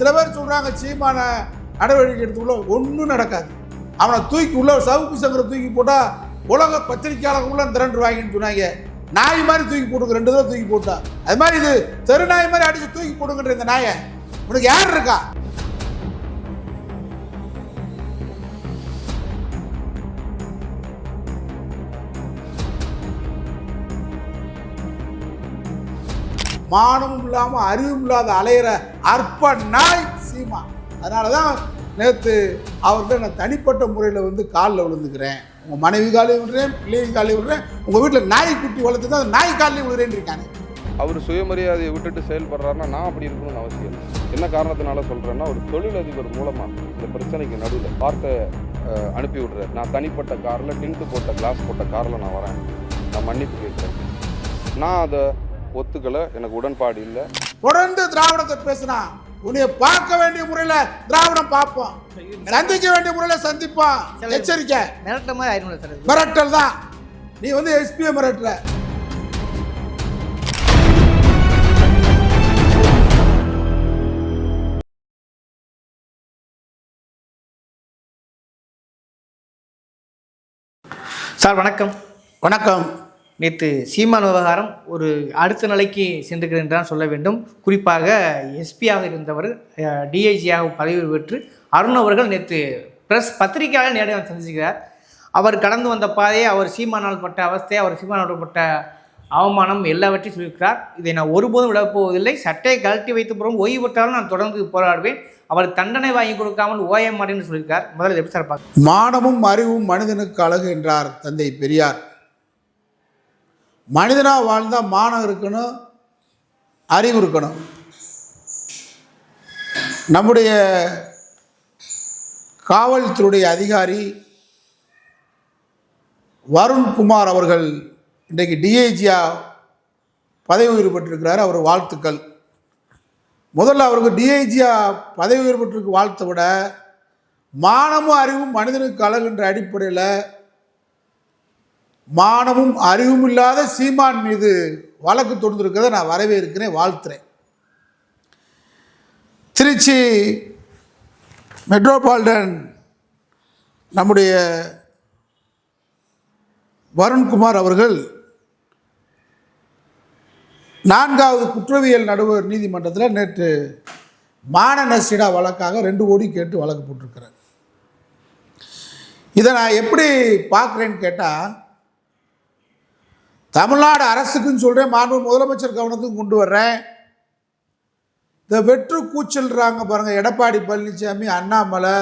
சில பேர் சொல்கிறாங்க சீமான நடவடிக்கை எடுத்துக்குள்ள ஒன்றும் நடக்காது. அவனை தூக்கி உள்ள சவுக்கு சங்கரை தூக்கி போட்டால் உலக பத்திரிக்கையாளர் உள்ள திரண்டுருவாங்கன்னு சொன்னாங்க. நாய் மாதிரி தூக்கி போட்டுங்க ரெண்டு தடவை தூக்கி போட்டா. அது மாதிரி இது தெரு நாய் மாதிரி அடித்து தூக்கி போடுங்கன்ற இந்த நாயை. உனக்கு யார் இருக்கா? மானமும் இல்லாமல் அறிவும் இல்லாத அலையிற அற்ப நாய் சீமா. அதனால தான் நேற்று அவர்கிட்ட நான் தனிப்பட்ட முறையில் வந்து காலில் விழுந்துக்கிறேன். உங்கள் மனைவி காலையும் விடுறேன் பிள்ளைவி காலையும் விடுறேன் உங்கள் வீட்டில் நாய் குட்டி வளர்த்து தான் நாய் காலையும் விடுறேன்னு இருக்காங்க அவர் சுயமரியாதையை விட்டுட்டு செயல்படுறாருன்னா நான் அப்படி இருக்கணும்னு அவசியம் என்ன காரணத்தினால சொல்கிறேன்னா ஒரு தொழிலதிபர் மூலமாக இந்த பிரச்சனைக்கு நடுவில் வார்த்தை அனுப்பி விடுறாரு. நான் தனிப்பட்ட காரில் டின்ட்டு போட்ட கிளாஸ் போட்ட காரில் நான் வரேன். நான் மன்னிப்பு கேட்குறேன். நான் அதை ஒத்துக்கலை எனக்கு உடன்பாடு இல்லை. தொடர்ந்து திராவிடத்தை பேசினா உன்னைய பார்க்க வேண்டிய முறையில் திராவிடம் பார்ப்போம். சந்திக்க வேண்டிய முறையில் சந்திப்போம். எச்சரிக்கை. மிரட்டுற மாதிரி சார்? மிரட்டல் தான். நீ வந்து எஸ்பியை மிரட்டுற. சார் வணக்கம். வணக்கம். நேற்று சீமான் விவகாரம் ஒரு அடுத்த நிலைக்கு சென்றுக்கிறேன் சொல்ல வேண்டும். குறிப்பாக எஸ்பியாக இருந்தவர் டிஐஜியாக பதவி பெற்று அருண் அவர்கள் நேற்று ப்ரெஸ் பத்திரிகையாளர் நேரடியாக சந்திச்சுக்கிறார். அவர் கடந்து வந்த பாதையை அவர் சீமானால் பட்ட அவஸ்தை அவர் சீமானால் பட்ட அவமானம் எல்லாவற்றையும் சொல்லியிருக்கிறார். இதை நான் ஒருபோதும் விடப்போவதில்லை சட்டையை கழட்டி வைத்த பிறகு ஓய்வு பெற்றாலும் நான் தொடர்ந்து போராடுவேன். அவர் தண்டனை வாங்கி கொடுக்காமல் ஓய மாட்டேன்னு சொல்லியிருக்கார் முதல்ல எப்படி சார் மானமும் அறிவும் மனிதனுக்கு அழகு என்றார் தந்தை பெரியார். மனிதனாக வாழ்ந்தால் மானம் இருக்கணும் அறிவு இருக்கணும். நம்முடைய காவல்துறையுடைய அதிகாரி வருண்குமார் அவர்கள் இன்றைக்கு டிஐஜியா பதவி உயர்வு பெற்றிருக்கிறார். அவர் வாழ்த்துக்கள். முதல்ல அவருக்கு டிஐஜியா பதவி உயர்வு பெற்றிருக்கு வாழ்த்த விட மானமும் அறிவும் மனிதனுக்கு அழகுன்ற அடிப்படையில் மானமும் அறிவும் இல்லாத சீமான் மீது வழக்கு தொடுத்திருக்கிறத நான் வரவேற்கிறேன் வாழ்த்துறேன். திருச்சி மெட்ரோபாலிட்டன் நம்முடைய வருண்குமார் அவர்கள் நான்காவது குற்றவியல் நடுவர் நீதிமன்றத்தில் நேற்று மான நசீடா வழக்காக ரெண்டு கோடி கேட்டு வழக்கு போட்டிருக்கிறார். இதை நான் எப்படி பார்க்குறேன்னு கேட்டால் தமிழ்நாடு அரசுக்குன்னு சொல்கிறேன் மாண்பு முதலமைச்சர் கவனத்துக்கும் கொண்டு வர்றேன். இந்த வெற்று கூச்சல்றாங்க பாருங்கள் எடப்பாடி பழனிசாமி அண்ணாமலை.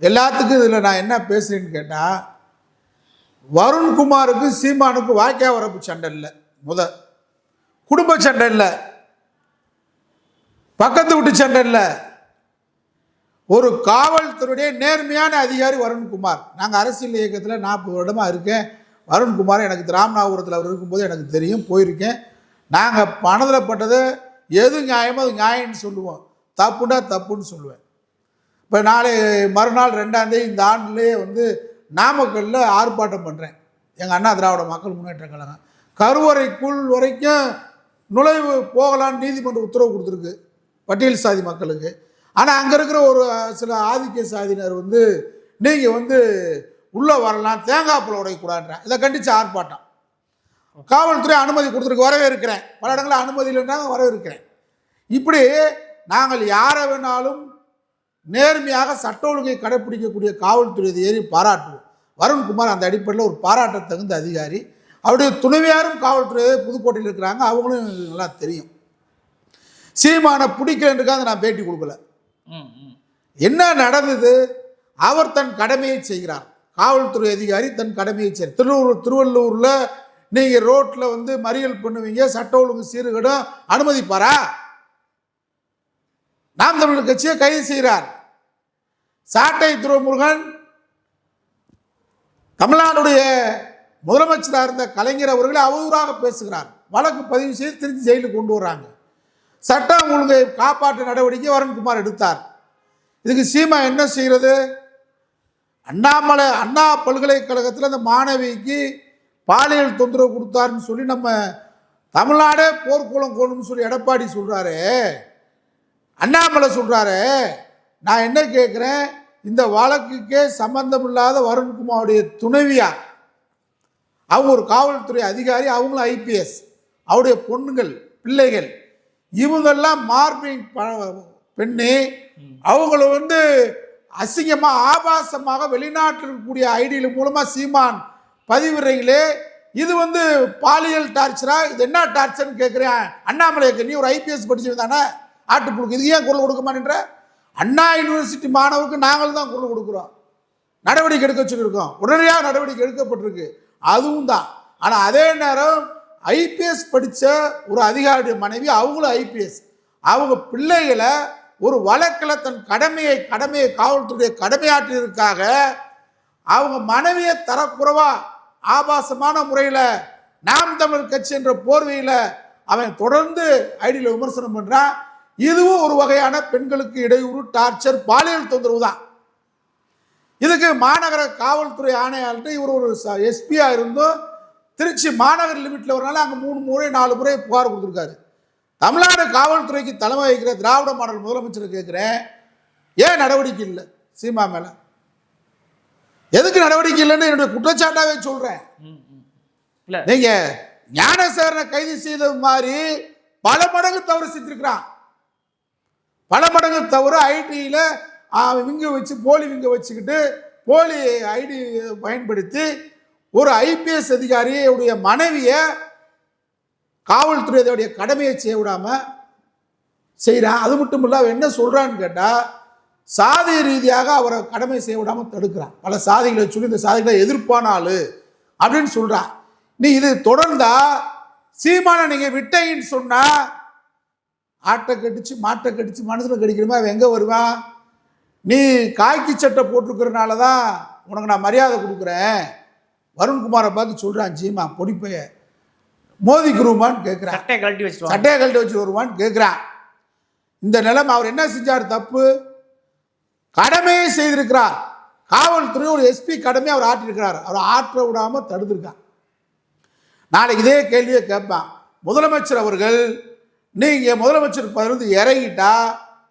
எல்லாத்துக்கும் இதில் நான் என்ன பேசுகிறேன்னு கேட்டால் வருண்குமாருக்கு சீமானுக்கு வாய்க்கா வரப்பு சண்டை இல்லை முத. குடும்ப சண்டை இல்லை. பக்கத்து வீட்டு சண்டை இல்லை. ஒரு காவல்துறையுடைய நேர்மையான அதிகாரி வருண்குமார். நாங்கள் அரசியல் இயக்கத்தில் நாற்பது வருடமாக இருக்கேன். அருண்குமார் எனக்கு ராமநாதபுரத்தில் அவர் இருக்கும்போது எனக்கு தெரியும் போயிருக்கேன். நாங்கள் பணத்தில் பட்டது எது நியாயமோ அது நியாயம்னு சொல்லுவோம். தப்புன்னா தப்புன்னு சொல்லுவேன். இப்போ நாளை மறுநாள் ரெண்டாந்தேதி இந்த ஆண்டுலேயே வந்து நாமக்கல்லில் ஆர்ப்பாட்டம் பண்ணுறேன் எங்கள் அண்ணா திராவிட மக்கள் முன்னேற்ற கழகம். கருவறைக்குள் வரைக்கும் நுழைவு போகலான்னு நீதிமன்றம் உத்தரவு கொடுத்துருக்கு பட்டியல் சாதி மக்களுக்கு. ஆனால் அங்கே இருக்கிற ஒரு சில ஆதிக்க சாதியினர் வந்து நீங்கள் வந்து உள்ளே வரலாம் தேங்காய் பழம் உடையக்கூடாதுன்றான் இதை கண்டித்து ஆர்ப்பாட்டம். காவல்துறை அனுமதி கொடுத்துருக்கு வரவேற்கிறேன். பல இடங்களில் அனுமதி இல்லைன்னாங்க வரவேற்கிறேன். இப்படி நாங்கள் யாரை வேணாலும் நேர்மையாக சட்ட ஒழுங்கை கடைப்பிடிக்கக்கூடிய காவல்துறை அதிகாரி பாராட்டுவோம். வருண்குமார் அந்த அடிப்படையில் ஒரு பாராட்ட தகுந்த அதிகாரி. அவருடைய துணைவியாரும் காவல்துறை புதுக்கோட்டையில் இருக்கிறாங்க அவங்களும் நல்லா தெரியும். சீமானை பிடிக்கலன்றக்காக நான் பேட்டி கொடுக்கல. என்ன நடந்தது? அவர் தன் கடமையை செய்கிறார். காவல்துறை அதிகாரி தன் கடமையை செய்யும் திருவள்ளூர் திருவள்ளூரில் நீங்கள் ரோட்டில் வந்து மறியல் பண்ணுவீங்க சட்ட ஒழுங்கு சீர்கேடும் அனுமதிப்பாரா? நாம் தமிழர் கட்சியை கைது செய்கிறார். சாட்டை துறைமுருகன் தமிழ்நாடுடைய முதலமைச்சராக இருந்த கலைஞர் அவர்களை அவதூறாக பேசுகிறார். வழக்கு பதிவு செய்து திருச்சி ஜெயிலுக்கு கொண்டு வர்றாங்க. சட்டம் ஒழுங்கை காப்பாற்ற நடவடிக்கை வருண்குமார் எடுத்தார். இதுக்கு சீமா என்ன செய்கிறது? அண்ணாமலை அண்ணா பல்கலைக்கழகத்தில் அந்த மாணவிக்கு பாலியல் தொந்தரவு கொடுத்தாருன்னு சொல்லி நம்ம தமிழ்நாடே போர்க்குளம் கோணும்னு சொல்லி எடப்பாடி சொல்கிறாரு அண்ணாமலை சொல்கிறாரு நான் என்ன கேட்குறேன் இந்த வழக்குக்கே சம்பந்தமில்லாத வருண்குமாருடைய துணைவியார் அவங்க ஒரு காவல்துறை அதிகாரி அவங்களும் ஐபிஎஸ். அவருடைய பொண்ணுங்கள் பிள்ளைகள். இவங்கெல்லாம் மார்பிங் பெண்ணு. அவங்கள வந்து அசிங்கமாக ஆபாசமாக வெளிநாட்டில் இருக்கக்கூடிய ஐடியில் மூலமாக சீமான் பதிவிடுறீங்களே இது வந்து பாலியல் டார்ச்சரா இது என்ன டார்ச்சர்னு கேட்குறேன். அண்ணாமலைக்கு நீ ஒரு ஐபிஎஸ் படிச்சிருந்தானே ஆட்டுப்புழுக்கு இது ஏன் குரல் கொடுக்க மாட்டேன்ற? அண்ணா யூனிவர்சிட்டி மாணவருக்கு நாங்கள் தான் குரல் கொடுக்குறோம். நடவடிக்கை எடுக்க வச்சுருக்கோம் உடனடியாக நடவடிக்கை எடுக்கப்பட்டிருக்கு. அதுவும் தான். ஆனால் அதே நேரம் ஐபிஎஸ் படித்த ஒரு அதிகாரியுடைய மனைவி அவங்களும் ஐபிஎஸ் அவங்க பிள்ளைகளை ஒரு வழக்கில் தன் கடமையை கடமையை காவல்துறையை கடமையாற்றியதற்காக அவங்க மனைவியை தரக்குறவா ஆபாசமான முறையில் நாம் தமிழ் கட்சி என்ற போர்வையில் அவன் தொடர்ந்து ஐடியில் விமர்சனம் பண்ணுறான் இதுவும் ஒரு வகையான பெண்களுக்கு இடையூறு டார்ச்சர் பாலியல் தொந்தரவு தான். இதுக்கு மாநகர காவல்துறை ஆணையாளர்கிட்ட இவர் ஒரு எஸ்பியாக இருந்தும் திருச்சி மாநகர் லிமிட்டில் வரனால அங்கே மூணு முறை நாலு முறை புகார் கொடுத்துருக்காரு. தமிழ்நாடு காவல்துறைக்கு தலைமை வகிக்கிற திராவிட மாடல் முதலமைச்சர் கேட்குறேன். ஏன் நடவடிக்கை இல்லை? சீமா மேலே. எதுக்கு நடவடிக்கை இல்லைன்னு என்னுடைய குற்றச்சாட்டாவே சொல்கிறேன் நீங்கள் ஞானசேரனை கைது செய்தது மாதிரி பல மடங்கு தவறு செஞ்சிருக்கிறான். பல மடங்கு தவறு ஐடியில் விங்க வச்சு போலி விங்க வச்சுக்கிட்டு போலி ஐடி பயன்படுத்தி ஒரு ஐபிஎஸ் அதிகாரியுடைய மனைவியை காவல்துறையுடைய கடமையை செய்ய விடாமல் செய்கிறான் அது மட்டும் இல்லை அவன் என்ன சொல்கிறான்னு கேட்டால் சாதி ரீதியாக அவரை கடமை செய்ய விடாமல் தடுக்கிறான். பல சாதிகளை சொல்லி இந்த சாதிகளை எதிர்ப்பான அப்படின்னு சொல்கிறான் நீ இது தொடர்ந்தா சீமான நீங்கள் விட்டைன்னு சொன்னால் ஆட்டை கடிச்சு மாட்டை கடிச்சு மனசில் கடிக்கணுமா அவன் எங்கே வருவான்? நீ காய்க்கு சட்டை போட்டிருக்கிறனால தான் உனக்கு நான் மரியாதை கொடுக்குறேன். வருண்குமாரை பார்த்து சொல்கிறான் ஜீமா பொடிப்பைய மோதிக்குருமான்னு கேட்குறான் சட்டையை கழட்டி வச்சுட்டு சட்டையை கழட்டி வச்சு வருவான்னு கேட்குறான் இந்த நிலைமை அவர் என்ன செஞ்சார் தப்பு? கடமையை செய்திருக்கிறார். காவல்துறை ஒரு எஸ்பி கடமையை அவர் ஆற்றிருக்கிறார் அவர் ஆற்ற விடாமல் தடுத்திருக்கான் நாளைக்கு இதே கேள்வியை கேட்பான். முதலமைச்சர் அவர்கள் நீங்க முதலமைச்சர் பதவியிலிருந்து இறங்கிட்டா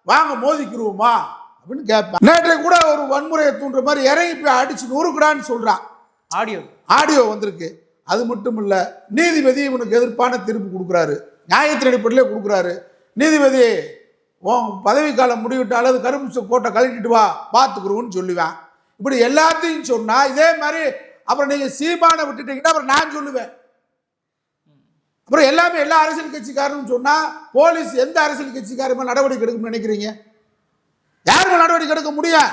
வாங்க மோதிக்கிருவோமா அப்படின்னு கேட்பான். நேற்று கூட ஒரு வன்முறையை தூண்டுற மாதிரி இறங்கி போய் அடிச்சு நொறுக்குடான்னு சொல்றான். ஆடியோ. ஆடியோ வந்திருக்கு. அது மட்டும் இல்லை நீதிபதி இவனுக்கு எதிர்ப்பான தீர்ப்பு கொடுக்குறாரு. நியாயத்தின் அடிப்படையிலே கொடுக்குறாரு. நீதிபதி உன் பதவிக்காலம் முடிவிட்டால் அது கரும்பு கோட்டை கழட்டிட்டு வா பார்த்துக்குருவோன்னு சொல்லுவேன். இப்படி எல்லாத்தையும் சொன்னால் இதே மாதிரி அப்புறம் நீங்கள் சீமானை விட்டுட்டீங்கன்னா அப்புறம் நான் சொல்லுவேன். அப்புறம் எல்லாமே எல்லா அரசியல் கட்சிக்காரனும் சொன்னால் போலீஸ் எந்த அரசியல் கட்சிக்காரமே நடவடிக்கை எடுக்கும்னு நினைக்கிறீங்க? யாருமே நடவடிக்கை எடுக்க முடியும்?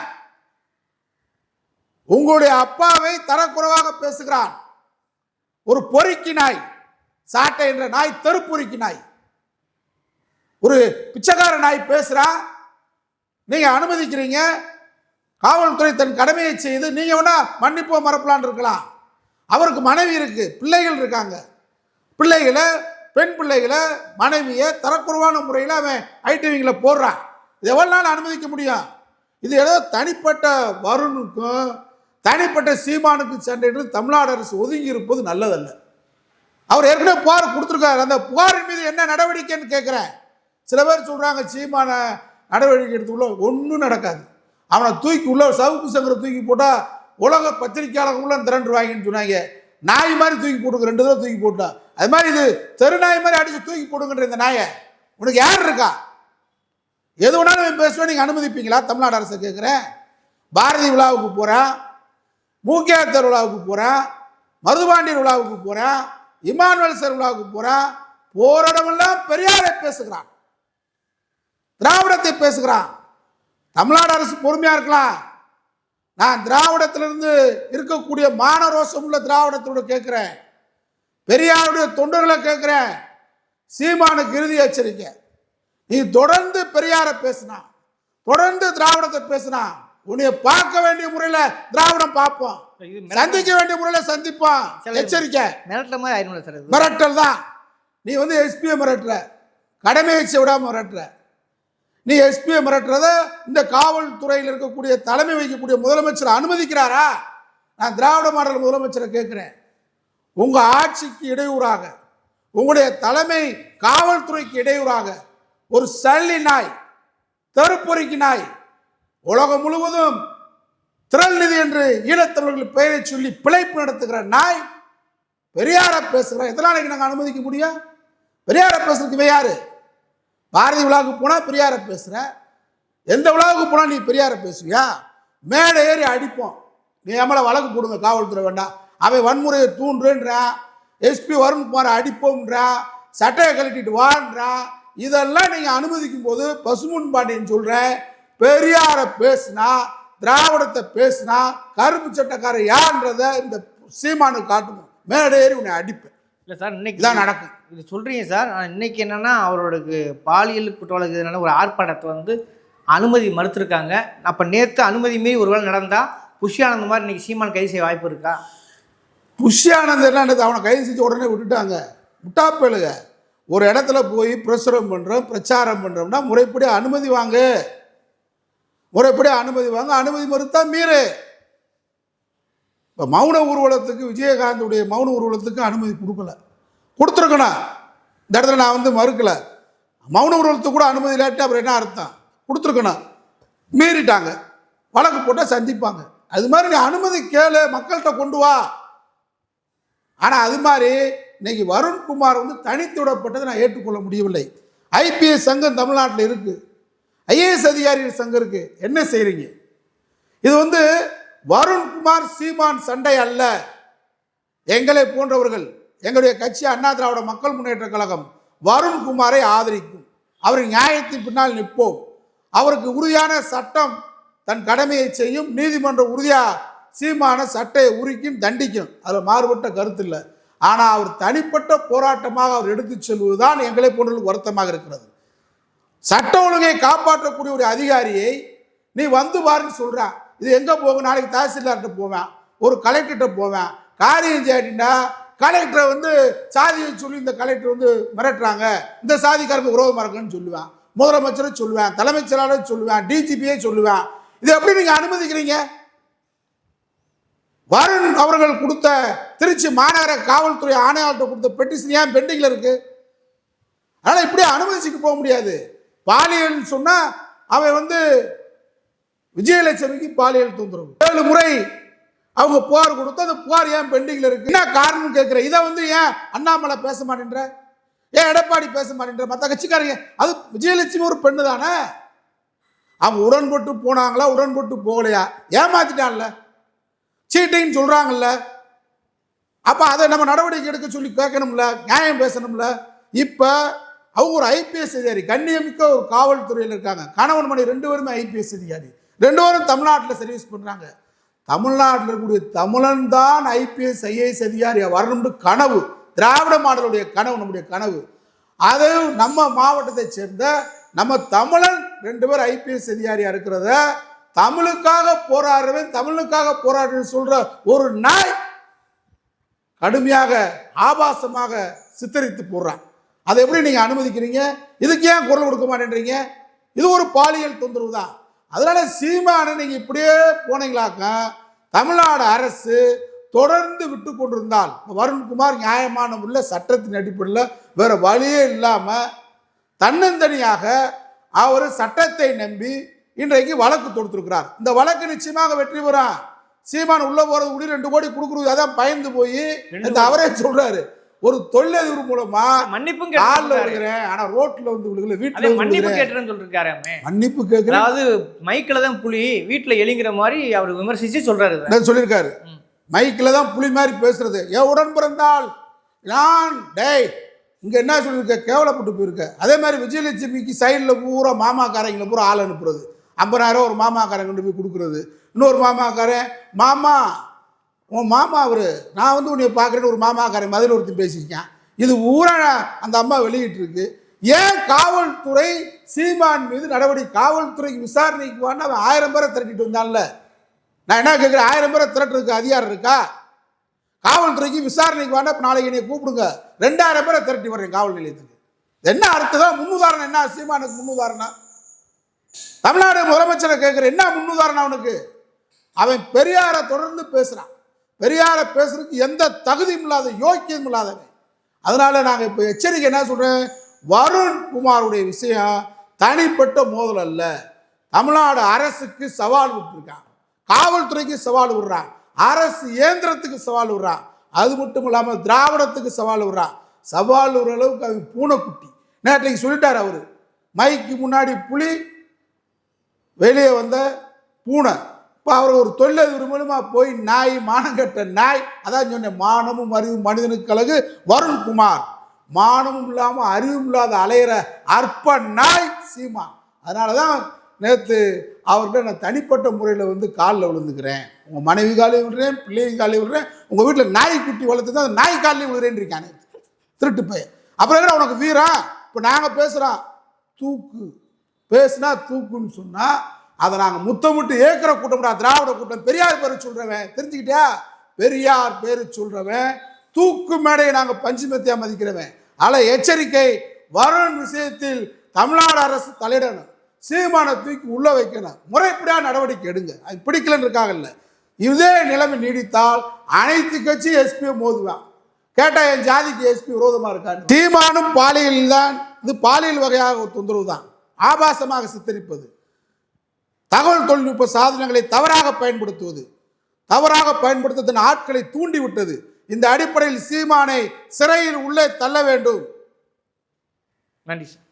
உங்களுடைய அப்பாவை தரக்குறைவாக பேசுகிறான். ஒரு பொறுக்கி நாய் சாட்டை என்ற நாய் தெருப்பொறுக்கி நாய். ஒரு பிச்சைக்கார நாய் பேசுகிறா நீங்கள் அனுமதிக்கிறீங்க காவல்துறை தன் கடமையை செய்து நீங்கள் வேணா மன்னிப்போ மறப்பலான் இருக்கலாம். அவருக்கு மனைவி இருக்குது பிள்ளைகள் இருக்காங்க. பிள்ளைகளை பெண் பிள்ளைகளை மனைவியை தரக்குறைவான முறையில் அவன் ஐடிவிங்கில் போடுறான். இது எவ்வளோ நாள் அனுமதிக்க முடியும்? இது ஏதோ தனிப்பட்ட வருணுக்கும் தனிப்பட்ட சீமானுக்கு சண்டை தமிழ்நாடு அரசு ஒதுங்கி இருப்பது நல்லதல்ல. அவர் ஏற்கனவே புகார் கொடுத்துருக்காரு. அந்த புகாரின் மீது என்ன நடவடிக்கைன்னு கேட்குறேன். சில பேர் சொல்கிறாங்க சீமான நடவடிக்கை எடுத்துக்குள்ள ஒன்றும் நடக்காது. அவனை தூக்கி உள்ள சவுக்கு சங்கரை தூக்கி போட்டால் உலக பத்திரிக்கையாளர்களும் திரண்டுருவாங்கன்னு சொன்னாங்க. நாய் மாதிரி தூக்கி போட்டுங்க ரெண்டு தடவை தூக்கி போட்டான் அது மாதிரி இது தெரு நாய் மாதிரி அடித்து தூக்கி போடுங்கன்ற இந்த நாயை உனக்கு யார் இருக்கா? எது வேணாலும் பேசுவேன் நீங்கள் அனுமதிப்பீங்களா? தமிழ்நாடு அரசை கேட்குறேன். பாரதி விழாவுக்கு போகிறேன் மூக்கியாத்தர் விழாவுக்கு போகிறேன் மருதுபாண்டியர் விழாவுக்கு போகிறேன் இமானுவல் சார் விழாவுக்கு போகிறேன் போராடமெல்லாம் பெரியாரை பேசுகிறான் திராவிடத்தை பேசுகிறான் தமிழ்நாடு அரசு பொறுமையாக இருக்கலாம். நான் திராவிடத்திலிருந்து இருக்கக்கூடிய மான ரோஷம் உள்ள திராவிடத்தோடு கேட்குறேன். பெரியாருடைய தொண்டர்களை கேட்குறேன். சீமானுக்கு இறுதி எச்சரிக்கை. நீ தொடர்ந்து பெரியாரை பேசினா தொடர்ந்து திராவிடத்தை பேசினா உன்னைய பார்க்க வேண்டிய முறையில் திராவிடம் பார்ப்போம். சந்திக்க வேண்டிய முறையில் சந்திப்போம். எச்சரிக்கை. மிரட்டுற மாதிரி ஆயிரும்ல சார் மிரட்டல் தான். நீ வந்து எஸ்பியை மிரட்டுற. கடமையை செய்ய விடாம மிரட்டுற. நீ எஸ்பியை மிரட்டுறத இந்த காவல்துறையில் இருக்கக்கூடிய தலைமை வைக்கக்கூடிய முதலமைச்சர் அனுமதிக்கிறாரா? நான் திராவிட மாடல் முதலமைச்சரை கேட்குறேன். உங்கள் ஆட்சிக்கு இடையூறாக உங்களுடைய தலைமை காவல்துறைக்கு இடையூறாக ஒரு சல்லி நாய் தெருப்பொறிக்கு நாய் உலகம் முழுவதும் திரள் நிதி என்று ஈழத்தமிழர்கள் பெயரை சொல்லி பிழைப்பு நடத்துகிற நாய் பெரியார பேசுகிற இதெல்லாம் நாங்கள் அனுமதிக்க முடியும் பெரியார பேசுறதுக்கு இவன் யாரு? பாரதி விழாவுக்கு போனால் பெரியார பேசுகிற எந்த விழாவுக்கு போனால் நீ பெரியார பேசுவியா? மேடை ஏறி அடிப்போம். நீ எம்மளை வழக்கு போடுங்க காவல்துறை வேண்டாம் அவன் வன்முறையை தூண்டுன்றா எஸ்பி வருண்குமாரை அடிப்போம்ன்றா. சட்டையை கழட்டிட்டு வான்றா. இதெல்லாம் நீங்கள் அனுமதிக்கும் போது பசுமுன் பாண்டியன் சொல்கிறேன் பெரியாரை பேசுனா திராவிடத்தை பேசுனா கருப்பு சட்டக்காரன் யான்றதை இந்த சீமானு காட்டணும் மேடை ஏறி உன்னை அடிப்பேன். இல்லை சார் இன்னைக்கு இதான் நடக்கும். இது சொல்கிறீங்க சார் இன்னைக்கு என்னன்னா அவரோட பாலியல் குற்றவாளிக்கு எதிரான ஒரு ஆர்ப்பாட்டத்தை வந்து அனுமதி மறுத்திருக்காங்க. அப்போ நேற்று அனுமதி மீறி ஒருவேளை நடந்தால் புஷ்யானந்த் மாதிரி இன்னைக்கு சீமான் கைது செய்ய வாய்ப்பு இருக்கா? புஷ்ய ஆனந்த் என்ன? அவனை கைது செஞ்சு உடனே விட்டுட்டாங்க. முட்டாப்பேளுக ஒரு இடத்துல போய் பிரசுரம் பண்ணுறோம் பிரச்சாரம் பண்ணுறோம்னா முறைப்படி அனுமதி வாங்க. முறைப்படி அனுமதி வாங்க அனுமதி மறுத்தா மீறு. இப்போ மௌன ஊர்வலத்துக்கு விஜயகாந்துடைய மௌன ஊர்வலத்துக்கு அனுமதி கொடுக்கல. கொடுத்துருக்கணும். இந்த இடத்துல நான் வந்து மறுக்கல. மௌன ஊர்வலத்துக்கு கூட அனுமதி இல்லாட்டி அப்புறம் என்ன அர்த்தம்? கொடுத்துருக்கணும். மீறிட்டாங்க. வழக்கு போட்டால் சந்திப்பாங்க. அது மாதிரி நீ அனுமதி கேளு மக்கள்கிட்ட கொண்டு வா. ஆனால் அது மாதிரி இன்னைக்கு வருண்குமார் வந்து தனித்து விடப்பட்டதை நான் ஏற்றுக்கொள்ள முடியவில்லை. ஐபிஎஸ் சங்கம் தமிழ்நாட்டில் இருக்குது ஐஏஎஸ் அதிகாரிகள் சங்கம் இருக்கு. என்ன செய்றீங்க? இது வந்து வருண்குமார் சீமான் சண்டை அல்ல. எங்களை போன்றவர்கள் எங்களுடைய கட்சி அண்ணா திராவிட மக்கள் முன்னேற்ற கழகம் வருண்குமாரை ஆதரிக்கும். அவர் நியாயத்தின் பின்னால் நிற்போம். அவருக்கு உறுதியான சட்டம் தன் கடமையை செய்யும். நீதிமன்றம் உறுதியா சீமான சட்டையை உரிக்கும் தண்டிக்கும். அதில் மாறுபட்ட கருத்து இல்லை. ஆனால் அவர் தனிப்பட்ட போராட்டமாக அவர் எடுத்துச் செல்வதுதான் எங்களை போன்றவர்களுக்கு வருத்தமாக இருக்கிறது. சட்ட ஒழுங்கை காப்பாற்றக்கூடிய ஒரு அதிகாரியை நீ வந்து பாருன்னு சொல்கிறான் இது எங்கே போகும்? நாளைக்கு தாசில்தார்கிட்ட போவேன். ஒரு கலெக்டர்கிட்ட போவேன். காரியம் செய்யாட்டின்னா கலெக்டரை வந்து சாதியை சொல்லி இந்த கலெக்டர் வந்து மிரட்டுறாங்க. இந்த சாதிக்காரங்க விரோதமாக இருக்குன்னு சொல்லுவேன். முதலமைச்சரை சொல்லுவேன். தலைமைச் செயலாளர் சொல்லுவேன். டிஜிபியே சொல்லுவேன். இது எப்படி நீங்கள் அனுமதிக்கிறீங்க? வருண் அவர்கள் கொடுத்த திருச்சி மாநகர காவல்துறை ஆணையாளர்கிட்ட கொடுத்த பெட்டிஷன் ஏன் பெண்டிங்கில் இருக்குது அதனால் இப்படி அனுமதிச்சுட்டு போக முடியாது. பாலியல் சொன்னா அவன் வந்து விஜயலட்சுமிக்கு பாலியல் தொந்தரவு. ஏழு முறை அவங்க புகார் கொடுத்து அந்த புகார் ஏன் பெண்டிங்கில் இருக்கு? என்ன காரணம் கேட்குற இதை வந்து ஏன் அண்ணாமலை பேச மாட்டேன்ற? ஏன் எடப்பாடி பேச மாட்டேன்ற? மற்ற கட்சிக்காரங்க அது விஜயலட்சுமி ஒரு பெண்ணு தானே? அவங்க உடன்பட்டு போனாங்களா உடன்பட்டு போகலையா? ஏமாத்திட்டான்ல. சீட்டின்னு சொல்கிறாங்கல்ல அப்போ அதை நம்ம நடவடிக்கை எடுக்க சொல்லி கேட்கணும்ல நியாயம் பேசணும்ல. இப்போ அவங்க ஒரு ஐபிஎஸ் அதிகாரி கண்ணியமிக்க ஒரு காவல்துறையில் இருக்காங்க. கணவன் மணி ரெண்டு பேருமே ஐபிஎஸ் அதிகாரி. ரெண்டு பேரும் தமிழ்நாட்டில் சர்வீஸ் பண்ணுறாங்க தமிழ்நாட்டில் இருக்கக்கூடிய தமிழன் தான் ஐபிஎஸ் ஐஏஎஸ் அதிகாரியாக வரணும்னு கனவு. திராவிட மாடலுடைய கனவு நம்முடைய கனவு. அது நம்ம மாவட்டத்தை சேர்ந்த நம்ம தமிழன் ரெண்டு பேர் ஐபிஎஸ் அதிகாரியாக இருக்கிறத தமிழுக்காக போராடுறவன் தமிழுக்காக போராடுறேன்னு சொல்கிற ஒரு நாய் கடுமையாக ஆபாசமாக சித்தரித்து போடுறான். அதை எப்படி நீங்கள் அனுமதிக்கிறீங்க? இதுக்கு ஏன் குரல் கொடுக்க மாட்டேன்றீங்க? இது ஒரு பாலியல் தொந்தரவு தான். அதனால சீமானை நீங்கள் இப்படியே போனீங்களாக்க தமிழ்நாடு அரசு தொடர்ந்து விட்டு கொண்டிருந்தால் வருண்குமார் நியாயமான உள்ள சட்டத்தின் அடிப்படையில் வேற வழியே இல்லாமல் தன்னந்தனியாக அவர் சட்டத்தை நம்பி இன்றைக்கு வழக்கு தொடுத்திருக்கிறார். இந்த வழக்கு நிச்சயமாக வெற்றி பெறும் சீமான் உள்ள போறது கூட ரெண்டு கோடி கொடுக்குறது அதான் பயந்து போய் இந்த அவரே சொல்றாரு. ஒரு தொழிலதிபர் மூலமா மன்னிப்பும் காலில் விழுகிறேன். ஆனா ரோட்ல வந்து விழுகல வீட்டுல மன்னிப்பு கேட்டுறேன்னு சொல்லிருக்காராமே மன்னிப்பு கேட்கிறேன் அதாவது மைக்கில் தான் புலி வீட்டில் எலிங்கிற மாதிரி அவர் விமர்சிச்சு சொல்றாரு சொல்லியிருக்காரு. மைக்கில் தான் புலி மாதிரி பேசுறது. என் உடன் பிறந்தால் நான் டேய் இங்கே என்ன சொல்லியிருக்க? கேவலப்பட்டு போயிருக்க. அதே மாதிரி விஜயலட்சுமிக்கு சைடில் பூரா மாமாக்காரங்களை பூரா ஆள் அனுப்புறது. ஐம்பதாயிரம் ஒரு மாமாக்காரன் கொண்டு போய் கொடுக்குறது. இன்னொரு மாமாக்காரன் மாமா உன் மாமா அவர் நான் வந்து உன்னை பார்க்குறேன்னு ஒரு மாமாக்காரன் மதுரை ஒருத்தர் பேசியிருக்கேன். இது ஊரா அந்த அம்மா வெளியிட்டிருக்கு. ஏன் காவல்துறை சீமான் மீது நடவடிக்கை காவல்துறைக்கு விசாரணைக்கு வான்னு அவன் ஆயிரம் பேரை திரட்டிட்டு வந்தான்ல. நான் என்ன கேட்குறேன் ஆயிரம் பேரை திரட்டுறதுக்கு அதிகாரம் இருக்கா? காவல்துறைக்கு விசாரணைக்கு வாண்டா நாளைக்கு என்னை கூப்பிடுங்க. ரெண்டாயிரம் பேரை திரட்டி வர்றேன் காவல் நிலையத்துக்கு. என்ன அர்த்தம் முன்னுதாரணம் என்ன? சீமானுக்கு முன்னுதாரணம். தமிழ்நாடு முதலமைச்சரை கேட்குற என்ன முன்னுதாரணம் அவனுக்கு? அவன் பெரியாரை தொடர்ந்து பேசுகிறான் பெரியாரை பேசுறதுக்கு எந்த தகுதியும் இல்லாத யோக்கியம் இல்லாதவை அதனால நாங்கள் இப்போ எச்சரிக்கை என்ன சொல்கிறேன் வருண் குமாருடைய விஷயம் தனிப்பட்ட மோதல் அல்ல. தமிழ்நாடு அரசுக்கு சவால் விட்டுருக்கான் காவல்துறைக்கு சவால் விடுறான் அரசு இயந்திரத்துக்கு சவால் விடுறான் அது மட்டும் இல்லாமல் திராவிடத்துக்கு சவால் விடுறான் சவால் விடுற அளவுக்கு அது பூனைக்குட்டி. நேற்றைக்கு சொல்லிட்டார் அவர். மைக்கு முன்னாடி புலி வெளியே வந்த பூனை. இப்போ அவர் ஒரு தொழிலதிபர் மூலமாக போய் நாய் மானங்கட்ட நாய் அதான் சொன்னேன் மானமும் அறிவும் மனிதனுக்கு அழகு. வருண்குமார் மானமும் இல்லாமல் அறிவும் இல்லாத அலையிற அற்ப நாய் சீமா அதனால தான் நேற்று அவர்கிட்ட நான் தனிப்பட்ட முறையில் வந்து காலில் விழுந்துக்கிறேன். உங்கள் மனைவி காலையும் விழுறேன் பிள்ளைங்க காலையும் விழுறேன் உங்கள் வீட்டில் நாய்க்குட்டி வளர்த்து தான் அந்த நாய் காலையும் விழுறேன்னு இருக்கானே. திருட்டு பையன் அப்புறம் என்ன உனக்கு வீரம்? இப்போ நாங்கள் பேசுகிறோம் தூக்கு. பேசுனா தூக்குன்னு சொன்னால் அதை நாங்கள் முத்தமிட்டு ஏக்கிற கூட்டம்டா திராவிட கூட்டம். பெரியார் பேர் சொல்கிறவன் தெரிஞ்சுக்கிட்டியா? பெரியார் பேர் சொல்கிறவன் தூக்கு மேடையை நாங்கள் பஞ்சுமத்தியாக மதிக்கிறவன். அல எச்சரிக்கை வருண் விஷயத்தில் தமிழ்நாடு அரசு தலையிடணும். சீமானை தூக்கி உள்ள வைக்கணும். முறைப்படியாக நடவடிக்கை எடுங்க. அது பிடிக்கலன்னு இருக்காங்கல்ல இதே நிலைமை நீடித்தால் அனைத்து கட்சி எஸ்பியை மோதுவான். கேட்டால் என் ஜாதிக்கு எஸ்பி விரோதமாக இருக்கான்னு தீமானும் பாலியல் தான் இது பாலியல் வகையாக ஒரு தொந்தரவு தான் ஆபாசமாக சித்தரிப்பது. தகவல் தொழில்நுட்ப சாதனங்களை தவறாக பயன்படுத்துவது தவறாக பயன்படுத்துவதன் ஆட்களை தூண்டிவிட்டது. இந்த அடிப்படையில் சீமானை சிறையில் உள்ளே தள்ள வேண்டும். நன்றி சார்.